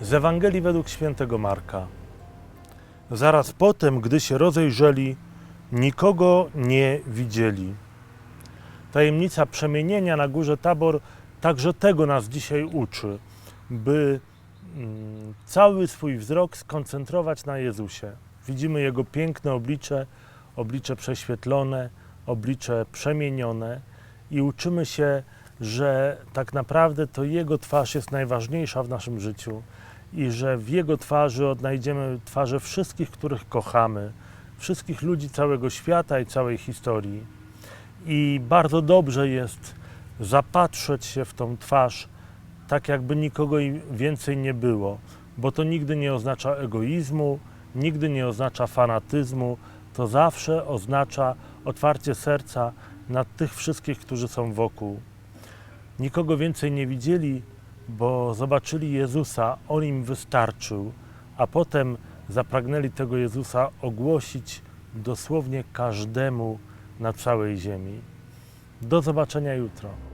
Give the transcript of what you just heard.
Z Ewangelii według świętego Marka. Zaraz potem, gdy się rozejrzeli, nikogo nie widzieli. Tajemnica przemienienia na górze Tabor także tego nas dzisiaj uczy, by mm, cały swój wzrok skoncentrować na Jezusie. Widzimy Jego piękne oblicze, oblicze prześwietlone, oblicze przemienione i uczymy się, że tak naprawdę to Jego twarz jest najważniejsza w naszym życiu i że w Jego twarzy odnajdziemy twarze wszystkich, których kochamy, wszystkich ludzi całego świata i całej historii. I bardzo dobrze jest zapatrzeć się w tą twarz, tak jakby nikogo więcej nie było, bo to nigdy nie oznacza egoizmu, nigdy nie oznacza fanatyzmu, to zawsze oznacza otwarcie serca na tych wszystkich, którzy są wokół. Nikogo więcej nie widzieli, bo zobaczyli Jezusa, On im wystarczył, a potem zapragnęli tego Jezusa ogłosić dosłownie każdemu na całej ziemi. Do zobaczenia jutro.